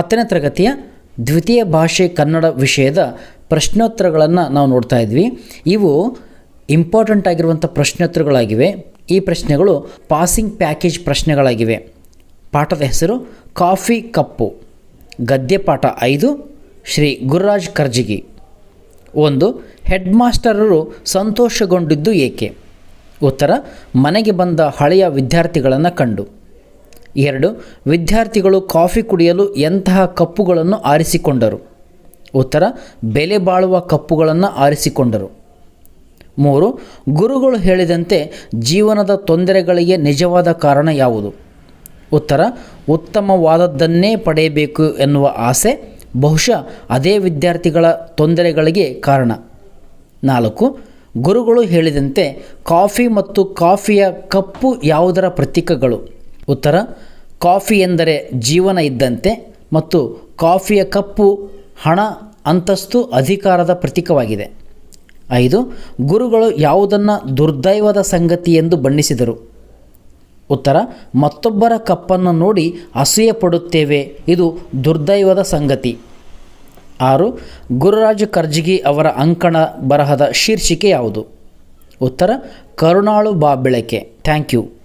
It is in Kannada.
ಹತ್ತನೇ ತರಗತಿಯ ದ್ವಿತೀಯ ಭಾಷೆ ಕನ್ನಡ ವಿಷಯದ ಪ್ರಶ್ನೋತ್ತರಗಳನ್ನು ನಾವು ನೋಡ್ತಾ ಇದ್ವಿ. ಇವು ಇಂಪಾರ್ಟೆಂಟ್ ಆಗಿರುವಂಥ ಪ್ರಶ್ನೋತ್ತರಗಳಾಗಿವೆ. ಈ ಪ್ರಶ್ನೆಗಳು ಪಾಸಿಂಗ್ ಪ್ಯಾಕೇಜ್ ಪ್ರಶ್ನೆಗಳಾಗಿವೆ. ಪಾಠದ ಹೆಸರು ಕಾಫಿ ಕಪ್ಪು. ಗದ್ಯ ಪಾಠ ಐದು, ಶ್ರೀ ಗುರುರಾಜ್ ಕರ್ಜಿಗಿ ಒಂದು ಹೆಡ್ ಮಾಸ್ಟರರು ಸಂತೋಷಗೊಂಡಿದ್ದು ಏಕೆ? ಉತ್ತರ, ಮನೆಗೆ ಬಂದ ಹಳೆಯ ವಿದ್ಯಾರ್ಥಿಗಳನ್ನು ಕಂಡು. ಎರಡು, ವಿದ್ಯಾರ್ಥಿಗಳು ಕಾಫಿ ಕುಡಿಯಲು ಎಂತಹ ಕಪ್ಪುಗಳನ್ನು ಆರಿಸಿಕೊಂಡರು? ಉತ್ತರ, ಬೆಲೆ ಬಾಳುವ ಕಪ್ಪುಗಳನ್ನು ಆರಿಸಿಕೊಂಡರು. ಮೂರು, ಗುರುಗಳು ಹೇಳಿದಂತೆ ಜೀವನದ ತೊಂದರೆಗಳಿಗೆ ನಿಜವಾದ ಕಾರಣ ಯಾವುದು? ಉತ್ತರ, ಉತ್ತಮವಾದದ್ದನ್ನೇ ಪಡೆಯಬೇಕು ಎನ್ನುವ ಆಸೆ, ಬಹುಶಃ ಅದೇ ವಿದ್ಯಾರ್ಥಿಗಳ ತೊಂದರೆಗಳಿಗೆ ಕಾರಣ. ನಾಲ್ಕು, ಗುರುಗಳು ಹೇಳಿದಂತೆ ಕಾಫಿ ಮತ್ತು ಕಾಫಿಯ ಕಪ್ಪು ಯಾವುದರ ಪ್ರತೀಕಗಳು? ಉತ್ತರ, ಕಾಫಿ ಎಂದರೆ ಜೀವನ ಇದ್ದಂತೆ ಮತ್ತು ಕಾಫಿಯ ಕಪ್ಪು ಹಣ ಅಂತಸ್ತು ಅಧಿಕಾರದ ಪ್ರತೀಕವಾಗಿದೆ. ಐದು, ಗುರುಗಳು ಯಾವುದನ್ನು ದುರ್ದೈವದ ಸಂಗತಿ ಎಂದು ಬಣ್ಣಿಸಿದರು. ಉತ್ತರ, ಮತ್ತೊಬ್ಬರ ಕಪ್ಪನ್ನು ನೋಡಿ ಅಸೂಯೆ ಪಡುತ್ತೇವೆ ಇದು ದುರ್ದೈವದ ಸಂಗತಿ. ಆರು, ಗುರುರಾಜ ಕರ್ಜಿಗಿ ಅವರ ಅಂಕಣ ಬರಹದ ಶೀರ್ಷಿಕೆ ಯಾವುದು? ಉತ್ತರ, ಕರುಣಾಳು ಬಾ ಬೆಳಕೆ ಥ್ಯಾಂಕ್ ಯು.